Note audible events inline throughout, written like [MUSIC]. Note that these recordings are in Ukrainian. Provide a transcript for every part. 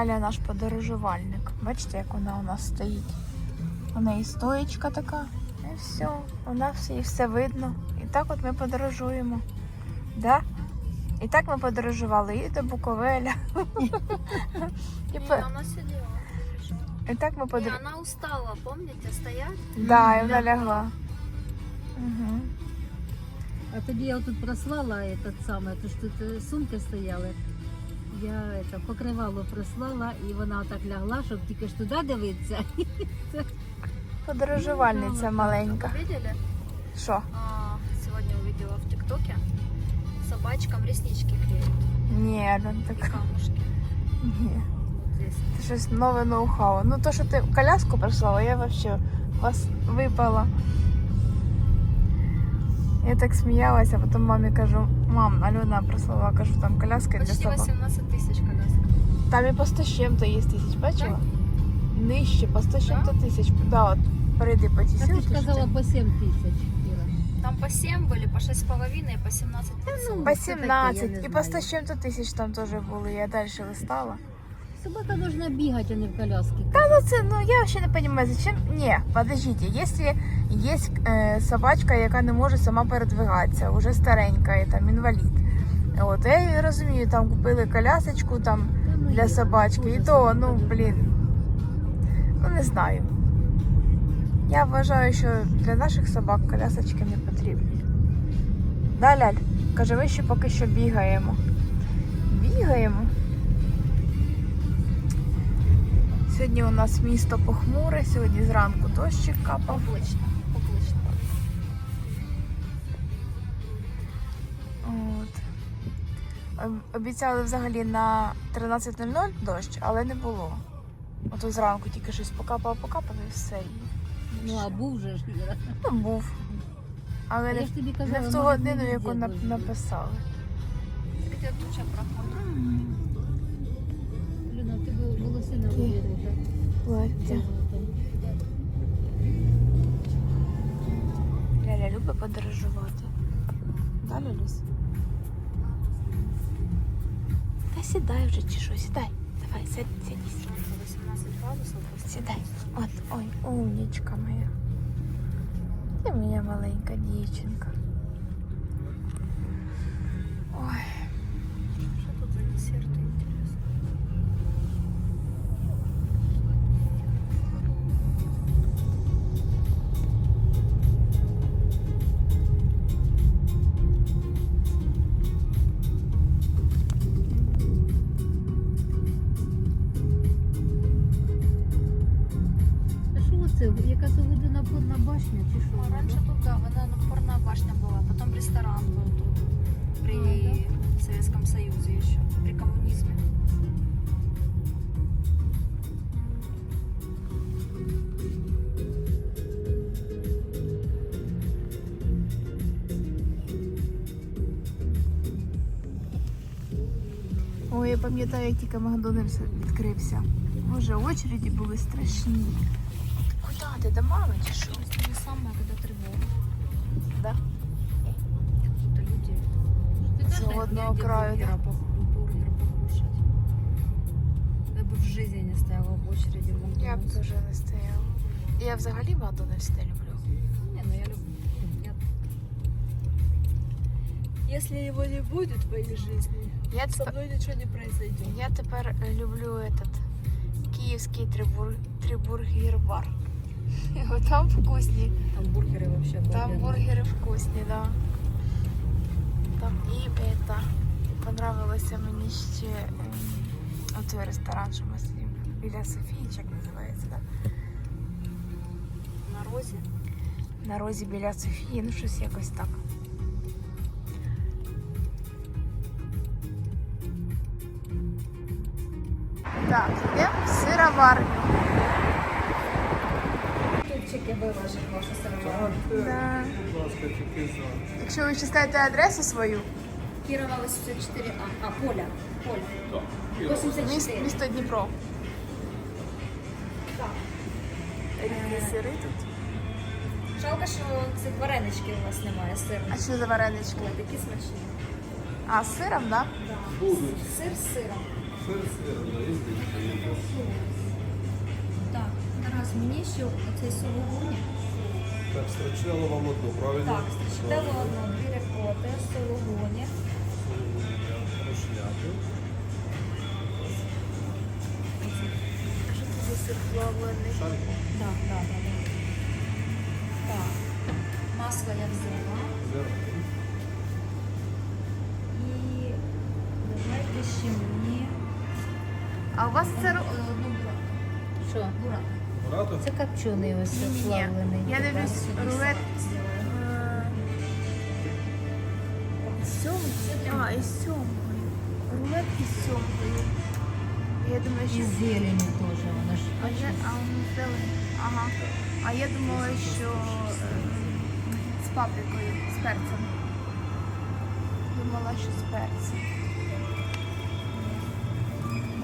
Ляля наш подорожувальник. Бачите, як вона у нас стоїть. У неї стоїчка така. І все. У нас і все видно. І так от ми подорожуємо. Да? І так ми подорожували і до Буковеля. [LAUGHS] І, Не, по- она сидела. і так ми Не, подорожували. она устала, помните, стоять? Да, і вона лягла. Угу. А тобі я тут прослала этот самий, то ж тут е, сумки стояли. Я это, покривало прослала, і вона так лягла, щоб тільки ж туди дивитися. [LAUGHS] Подорожувальниця маленька. Видели? Що? А, сегодня увидела в ТикТоке. Собачкам реснички клеят Ні, и так. камушки. Ні. Це щось нове ноу-хау. Ну то, що ти коляску прислала, я вообще вас випала. Я так сміялася, а потім мамі кажу, мам, Альона прислала, кажу, там коляска для Почти собак. 18 тысяч колясок. Там і по 100 з чим-то є тисяч, бачила? Нижче, по 100 з чим-то тисяч. Да, от перейди по тій А ти ж казала по 7 тисяч. Іра. Там по 7 были, по 6,5 и по 17 ну, По 17 я і по знаю. 100 з чим-то тисяч там теж були, я далі листала. Собака должна бігати, а не в коляскі. Ну це, ну я вообще не понимаю, зачем. Ні, подождите, якщо є е, собачка, яка не може сама передвигатися, уже старенька і там інвалід. От, я розумію, там купили колясочку там Та ну, для собачки, і то, ну блін. Ну не знаю. Я вважаю, що для наших собак колясочки не потрібні. Да, Ляль? Каже, ви ще поки що бігаємо. Бігаємо. Сьогодні у нас місто похмуре, сьогодні зранку дощик капав. Облачно. Облачно. От. Обіцяли взагалі на 13.00 дощ, але не було. Ото зранку тільки щось покапав, покапав і все. І Ну а був же ж Іра. Ну, був. Але не, я ж тобі не в ту може, годину, не яку везде нап- дощ буде. написали. Где туча проходит. Люна, ти б волосина вирвала. Плаття. Ляля любить подорожувати. Да, Лялюсь? Та сідай вже чи що, сідай. Давай, сядь, сядь. 18 градусов. Сідай. От, ой, умнічка моя. Ти моя маленька дівчинка. Оце? Якась водяна подна башня чи що? А раньше тут, да, водонапорная башня была, потом ресторан был тут. При А, Советском Союзе еще, при коммунизме. Ой, я пам'ятаю, як тільки Макдональдс відкрився. Боже, очереді були страшні. Ти до мами чи що? То же самое, когда тревога. Да? Какие-то люди. З одного краю, да. бургер покушать? Я бы в жизни не стояла в очереди Я б Макдональдс. дуже не стояла. Я взагалі Макдональдс не люблю. Не, ну я люблю. Я- Если его не будет в моей жизни, Я, со тепер, мной ничего не произойдет. я тепер е, люблю этот київський трибур, трибургер бар. Там вкусні. Там бургеры вообще Там обалденные. бургери вкусні, да. Там і это. Понравилося мені ще ем, отой ресторан, що ми сидимо біля Софії, чи як називається, да? На розе. На розі біля Софії, ну щось якось так. Так, йдемо в сироварню. Тутчики выложим ваши сыровары. Да. Якщо ви ще скажете адресу свою, Кирова 84А. А, Поля. Поля. міс- 84. місто Дніпро. Різні сири тут. Жалко, що цих вареничків у вас немає, сир. А що за варенички? Ой, такі смачні. А, з сиром, так? Да? Сир з сиром. Сир, сир, да, є здесь. Так, Тарас, мені ще оцей сологуні. Так, строчило вам одну, правильно? Так, стрічтело одно, дві рекоти, сологуні. Прошляпи. Що це за сир плавлений? Так, так, так. Так. Масло я взяла. Зерно. І давайте ще мені А у вас це одну. Що? Бураку. Багато? Це копчений ось плавлений. Я дивлюсь рулет. е, З сьомкою? А, із сьомкою. Рулет із сьомкою. Я думаю, І що... зелені теж, воно ж. А я, а воно. Ага. А я думала, що е, з паприкою, з перцем. Думала, що з перцем.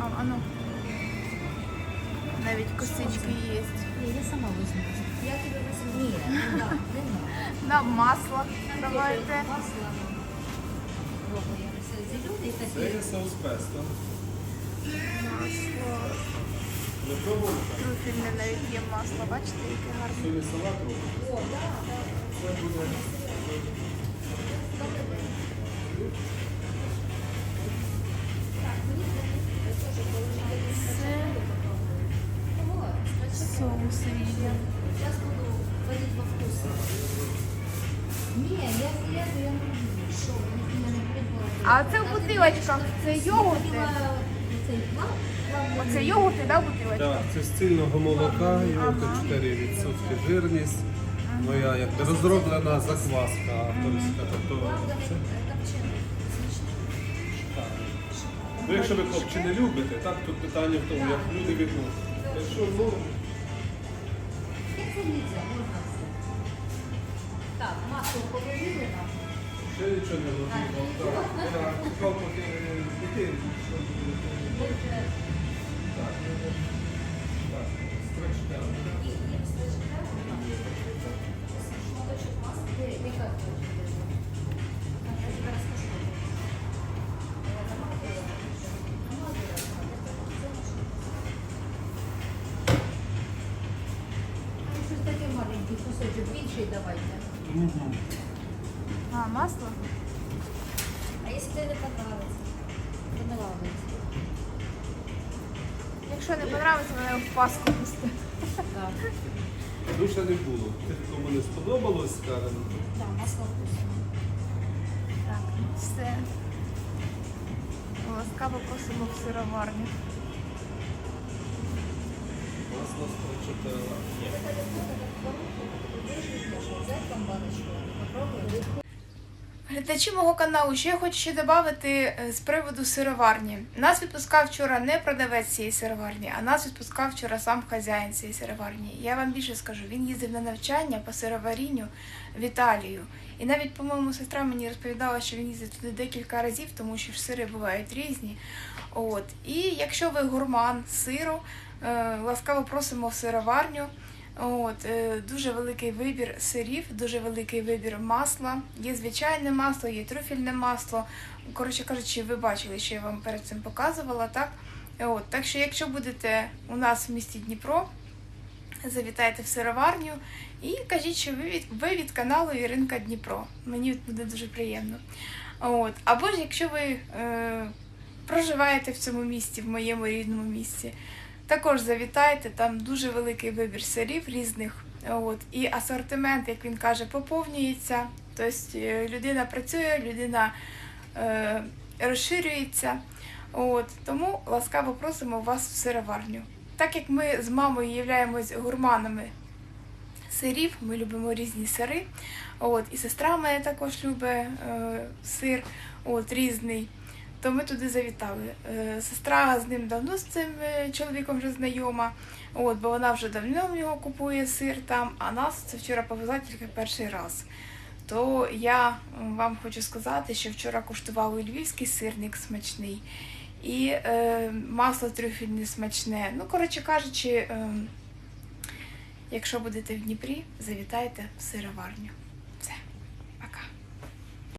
А, а ну. Навіть косички є. Я сама візьму. Я тебе візьму. Ні, не надо, не надо. На масло давайте. Масло. Зелений Це є соус песто. Масло. Не пробували? Труфільне навіть є масло. Бачите, яке гарне. Сьогодні салат робить. Це буде Соус різні. Зараз буду вводити во вкус. Ні, я я я не придбала. А це в бутилочках. Це йогурти. Оце йогурти, да, в бутилочках? Так, це з цільного молока, йогурт 4% жирність. Моя якби розроблена закваска авторська. Тобто, це, так. Ну, якщо ви хлопці не любите, так, тут питання в тому, як люди відносяться. Якщо, ну, Як це нельзя, можна все. Так, масло положили нам. ще нічого не розуміло. Так, стречка. поки дітей. Ви вже Так, так, строчка. стрижка. Шматочок масла. Яка хочеш? Масло? А якщо тобі не подобається? Не. Якщо не подобається, мене в паску пусти. Так. Душа не було. Кому не сподобалось, скажемо. Так, масло вкусне. Так, все. Ласкаво просимо в сироварню. Масло строчитала. Глядачі мого каналу, що я хочу ще додати е, з приводу сироварні. Нас відпускав вчора не продавець цієї сироварні, а нас відпускав вчора сам хазяїн цієї сироварні. Я вам більше скажу, він їздив на навчання по сироварінню в Італію. І навіть, по-моєму, сестра мені розповідала, що він їздив туди декілька разів, тому що ж сири бувають різні. От. І якщо ви гурман сиру, е, ласкаво просимо в сироварню. От, е, дуже великий вибір сирів, дуже великий вибір масла. Є звичайне масло, є трюфельне масло. Коротше кажучи, ви бачили, що я вам перед цим показувала, так? От, так що, якщо будете у нас в місті Дніпро, завітайте в сироварню і кажіть, що ви від, ви від каналу Іринка Дніпро. Мені буде дуже приємно. От. Або ж якщо ви е, проживаєте в цьому місті, в моєму рідному місті, також завітайте, там дуже великий вибір сирів різних. От. І асортимент, як він каже, поповнюється. Тобто е, людина працює, людина е, розширюється. От. Тому ласкаво просимо вас в сироварню. Так як ми з мамою являємось гурманами сирів, ми любимо різні сири. От. І сестра моя також любить е, сир от, різний то ми туди завітали. Е, Сестра з ним давно з цим е, чоловіком вже знайома, от, бо вона вже давно в нього купує сир там, а нас це вчора повезла тільки перший раз. То я вам хочу сказати, що вчора куштували львівський сирник смачний і е, масло трюфельне смачне. Ну, коротше кажучи, е, якщо будете в Дніпрі, завітайте в сироварню.